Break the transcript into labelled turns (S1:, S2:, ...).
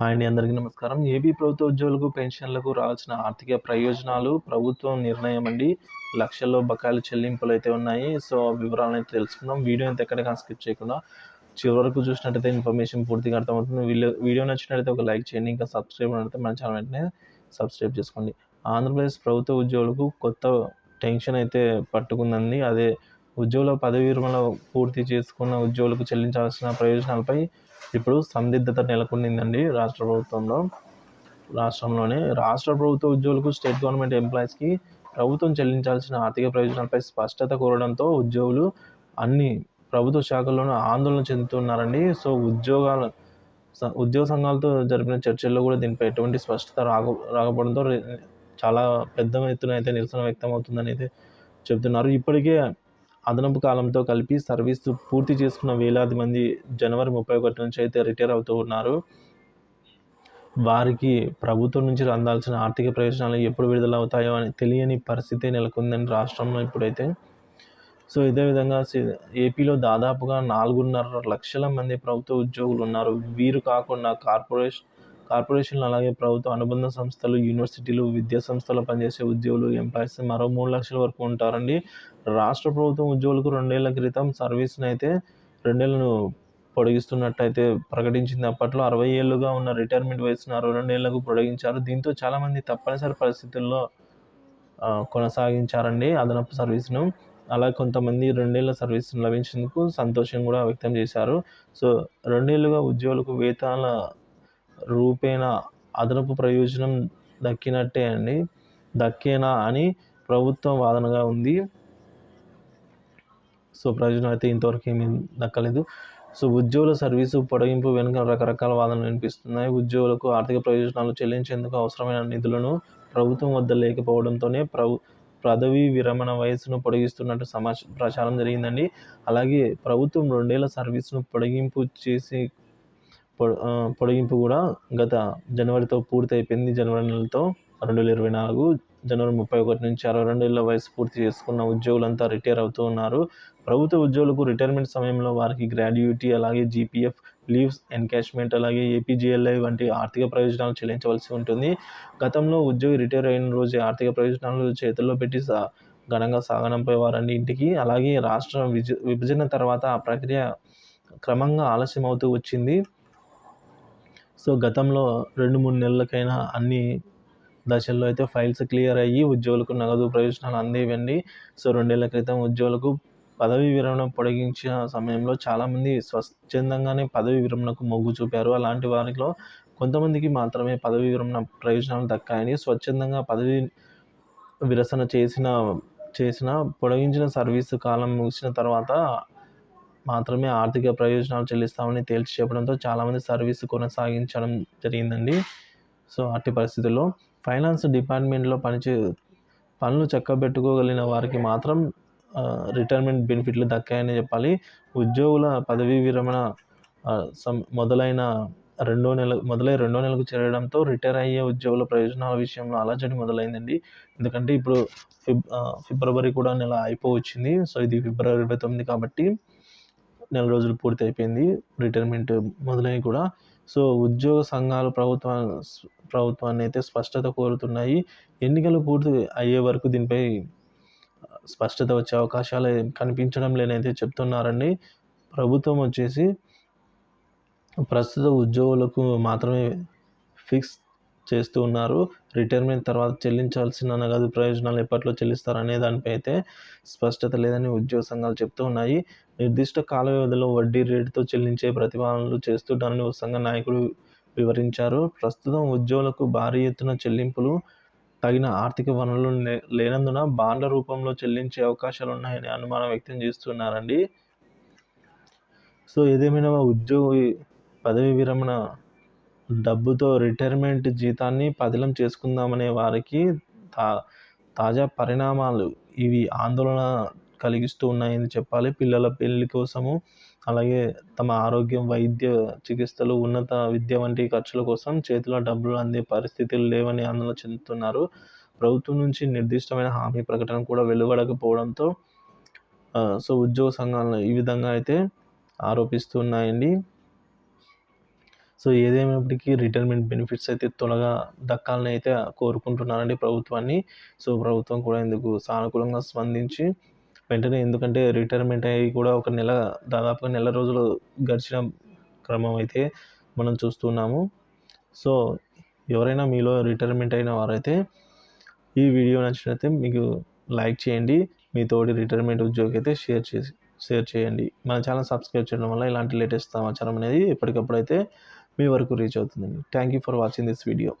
S1: Hi అండి అందరికీ నమస్కారం. ఏపీ ప్రభుత్వ ఉద్యోగులకు పెన్షన్లకు రావాల్సిన ఆర్థిక ప్రయోజనాలు ప్రభుత్వం నిర్ణయం అండి. లక్షల్లో బకాయిలు చెల్లింపులు అయితే ఉన్నాయి. సో వివరాలు అయితే తెలుసుకుందాం. వీడియో అయితే ఎక్కడికైనా స్కిప్ చేయకుండా చివరకు చూసినట్టయితే ఇన్ఫర్మేషన్ పూర్తిగా అర్థమవుతుంది. వీడియో వీడియో నచ్చినట్టయితే ఒక లైక్ చేయండి. ఇంకా సబ్స్క్రైబ్ అయితే మన ఛానల్ వెంటనే సబ్స్క్రైబ్ చేసుకోండి. ఆంధ్రప్రదేశ్ ప్రభుత్వ ఉద్యోగులకు కొత్త టెన్షన్ అయితే పట్టుకుందండి. అదే ఉద్యోగుల పదవి విరమణ పూర్తి చేసుకున్న ఉద్యోగులకు చెల్లించాల్సిన ప్రయోజనాలపై ఇప్పుడు సందిగ్ధత నెలకొనిందండి రాష్ట్ర ప్రభుత్వంలో. రాష్ట్రంలోనే రాష్ట్ర ప్రభుత్వ ఉద్యోగులకు స్టేట్ గవర్నమెంట్ ఎంప్లాయీస్కి ప్రభుత్వం చెల్లించాల్సిన ఆర్థిక ప్రయోజనాలపై స్పష్టత కోరడంతో ఉద్యోగులు అన్ని ప్రభుత్వ శాఖల్లోనూ ఆందోళన చెందుతున్నారండి. సో ఉద్యోగాల ఉద్యోగ సంఘాలతో జరిపిన చర్చల్లో కూడా దీనిపై ఎటువంటి స్పష్టత రాక రాకపోవడంతో చాలా పెద్ద ఎత్తున అయితే నిరసన వ్యక్తం అవుతుందని అయితే చెబుతున్నారు ఇప్పటికే అదనపు కాలంతో కలిపి సర్వీస్ పూర్తి చేసుకున్న వేలాది మంది జనవరి ముప్పై ఒకటి నుంచి అయితే రిటైర్ అవుతూ ఉన్నారు. వారికి ప్రభుత్వం నుంచి అందాల్సిన ఆర్థిక ప్రయోజనాలు ఎప్పుడు విడుదల అవుతాయో అని తెలియని పరిస్థితి నెలకొందని రాష్ట్రంలో ఇప్పుడైతే. సో ఇదే విధంగా ఏపీలో దాదాపుగా నాలుగున్నర లక్షల మంది ప్రభుత్వ ఉద్యోగులు ఉన్నారు. వీరు కాకుండా కార్పొరేషన్ కార్పొరేషన్లు అలాగే ప్రభుత్వ అనుబంధ సంస్థలు యూనివర్సిటీలు విద్యా సంస్థలు పనిచేసే ఉద్యోగులు ఎంప్లాయీస్ మరో మూడు లక్షల వరకు ఉంటారండి. రాష్ట్ర ప్రభుత్వం ఉద్యోగులకు రెండేళ్ళ క్రితం సర్వీస్ని అయితే రెండేళ్ళను పొడిగిస్తున్నట్టయితే ప్రకటించింది. అప్పట్లో అరవై ఏళ్ళుగా ఉన్న రిటైర్మెంట్ వయసును అరవై రెండేళ్ళకు పొడిగించారు. దీంతో చాలామంది తప్పనిసరి పరిస్థితుల్లో కొనసాగించారండి అదనపు సర్వీస్ను. అలా కొంతమంది రెండేళ్ళ సర్వీస్ లభించేందుకు సంతోషం కూడా వ్యక్తం చేశారు. సో రెండేళ్ళుగా ఉద్యోగులకు వేతనాల రూపేణ అదనపు ప్రయోజనం దక్కినట్టే అండి. దక్కేనా అని ప్రభుత్వం వాదనగా ఉంది. సో ప్రయోజనం అయితే ఇంతవరకు ఏమీ దక్కలేదు. సో ఉద్యోగుల సర్వీసు పొడిగింపు వెనుక రకరకాల వాదనలు వినిపిస్తున్నాయి. ఉద్యోగులకు ఆర్థిక ప్రయోజనాలు చెల్లించేందుకు అవసరమైన నిధులను ప్రభుత్వం వద్ద లేకపోవడంతోనే ప్రభు పదవీ విరమణ వయసును పొడిగిస్తున్నట్టు సమాచారం ప్రచారం జరిగిందండి. అలాగే ప్రభుత్వం రెండేళ్ళ సర్వీస్ను పొడిగింపు చేసి పొడిగింపు కూడా గత జనవరితో పూర్తి అయిపోయింది జనవరి నెలతో రెండు వేల ఇరవై నాలుగు జనవరి ముప్పై ఒకటి నుంచి అరవై రెండు ఏళ్ళ వయసు పూర్తి చేసుకున్న ఉద్యోగులంతా రిటైర్ అవుతూ ఉన్నారు. ప్రభుత్వ ఉద్యోగులకు రిటైర్మెంట్ సమయంలో వారికి గ్రాడ్యుయేటీ అలాగే జీపీఎఫ్ లీవ్స్ ఎన్కాష్మెంట్ అలాగే ఏపీజీఎల్ఐ వంటి ఆర్థిక ప్రయోజనాలు చెల్లించవలసి ఉంటుంది. గతంలో ఉద్యోగి రిటైర్ అయిన రోజే ఆర్థిక ప్రయోజనాలు చేతుల్లో పెట్టి సా ఘనంగా సాగనంపేవారండి ఇంటికి అలాగే రాష్ట్రం విభజన తర్వాత ఆ ప్రక్రియ క్రమంగా ఆలస్యం అవుతూ వచ్చింది. సో గతంలో రెండు మూడు నెలలకైనా అన్ని దశల్లో అయితే ఫైల్స్ క్లియర్ అయ్యి ఉద్యోగులకు నగదు ప్రయోజనాలు అందేవండి. సో రెండేళ్ళ క్రితం ఉద్యోగులకు పదవీ విరమణ పొడిగించిన సమయంలో చాలామంది స్వచ్ఛందంగానే పదవీ విరమణకు మొగ్గు చూపారు. అలాంటి వారిలో కొంతమందికి మాత్రమే పదవీ విరమణ ప్రయోజనాలు దక్కాయని స్వచ్ఛందంగా పదవి విరసన చేసిన చేసిన పొడిగించిన సర్వీసు కాలం ముగిసిన తర్వాత మాత్రమే ఆర్థిక ప్రయోజనాలు చెల్లిస్తామని తేల్చి చెప్పడంతో చాలామంది సర్వీస్ కొనసాగించడం జరిగిందండి. సో అట్టి పరిస్థితుల్లో ఫైనాన్స్ డిపార్ట్మెంట్లో పనిచే పనులు చక్కబెట్టుకోగలిగిన వారికి మాత్రం రిటైర్మెంట్ బెనిఫిట్లు దక్కాయని చెప్పాలి. ఉద్యోగుల పదవీ విరమణ మొదలైన రెండో నెల మొదలై రెండో నెలకు చేరడంతో రిటైర్ అయ్యే ఉద్యోగుల ప్రయోజనాల విషయంలో అలజడి మొదలైందండి. ఎందుకంటే ఇప్పుడు ఫిబ్ ఫిబ్రవరి కూడా నెల అయిపోవచ్చింది. సో ఇది ఫిబ్రవరి ఇరవై తొమ్మిది కాబట్టి నెల రోజులు పూర్తి అయిపోయింది రిటైర్మెంట్ మొదలై కూడా. సో ఉద్యోగ సంఘాలు ప్రభుత్వ ప్రభుత్వాన్ని అయితే స్పష్టత కోరుతున్నాయి. ఎన్నికలు పూర్తి అయ్యే వరకు దీనిపై స్పష్టత వచ్చే అవకాశాలు కనిపించడం లేనైతే చెప్తున్నారండి. ప్రభుత్వం వచ్చేసి ప్రస్తుత ఉద్యోగులకు మాత్రమే ఫిక్స్ చేస్తూ ఉన్నారు. రిటైర్మెంట్ తర్వాత చెల్లించాల్సిన నగదు ప్రయోజనాలు ఎప్పట్లో చెల్లిస్తారు అనే దానిపై అయితే స్పష్టత లేదని ఉద్యోగ సంఘాలు చెప్తూ ఉన్నాయి. నిర్దిష్ట కాల వ్యవధిలో వడ్డీ రేటుతో చెల్లించే ప్రతిపాదనలు చేస్తుంటారని ఓ సంఘ నాయకుడు వివరించారు. ప్రస్తుతం ఉద్యోగులకు భారీ ఎత్తున చెల్లింపులు తగిన ఆర్థిక వనరులు లేనందున బాండ్ల రూపంలో చెల్లించే అవకాశాలు ఉన్నాయని అనుమానం వ్యక్తం చేస్తున్నారండి. సో ఏదేమైనా ఉద్యోగి పదవి విరమణ డబ్బుతో రిటైర్మెంట్ జీతాన్ని పదిలం చేసుకుందామనే వారికి తా తాజా పరిణామాలు ఇవి ఆందోళన కలిగిస్తూ ఉన్నాయని చెప్పాలి. పిల్లల పెళ్ళి కోసము అలాగే తమ ఆరోగ్యం వైద్య చికిత్సలు ఉన్నత విద్య వంటి ఖర్చుల కోసం చేతిలో డబ్బులు అందే పరిస్థితులు లేవని ఆందోళన చెందుతున్నారు. ప్రభుత్వం నుంచి నిర్దిష్టమైన హామీ ప్రకటన కూడా వెలువడకపోవడంతో సో ఉద్యోగ సంఘాలను ఈ విధంగా అయితే ఆరోపిస్తున్నాయండి. సో ఏదేమైనప్పటికీ రిటైర్మెంట్ బెనిఫిట్స్ అయితే త్వరగా దక్కాలని అయితే కోరుకుంటున్నానండి ప్రభుత్వాన్ని. సో ప్రభుత్వం కూడా ఇందుకు సానుకూలంగా స్పందించి వెంటనే ఎందుకంటే రిటైర్మెంట్ అయ్యి కూడా ఒక నెల దాదాపుగా నెల రోజులు గడిచిన క్రమం అయితే మనం చూస్తున్నాము. సో ఎవరైనా మీలో రిటైర్మెంట్ అయిన వారైతే ఈ వీడియో నచ్చినట్లయితే మీకు లైక్ చేయండి మీ తోటి రిటైర్మెంట్ ఉద్యోగి అయితే షేర్ చేసి షేర్ చేయండి. మన ఛానల్ సబ్స్క్రైబ్ చేయడం వల్ల ఇలాంటి లేటెస్ట్ సమాచారం అనేది ఎప్పటికప్పుడు అయితే మీ వరకు రీచ్ అవుతుందండి. Thank you for watching this video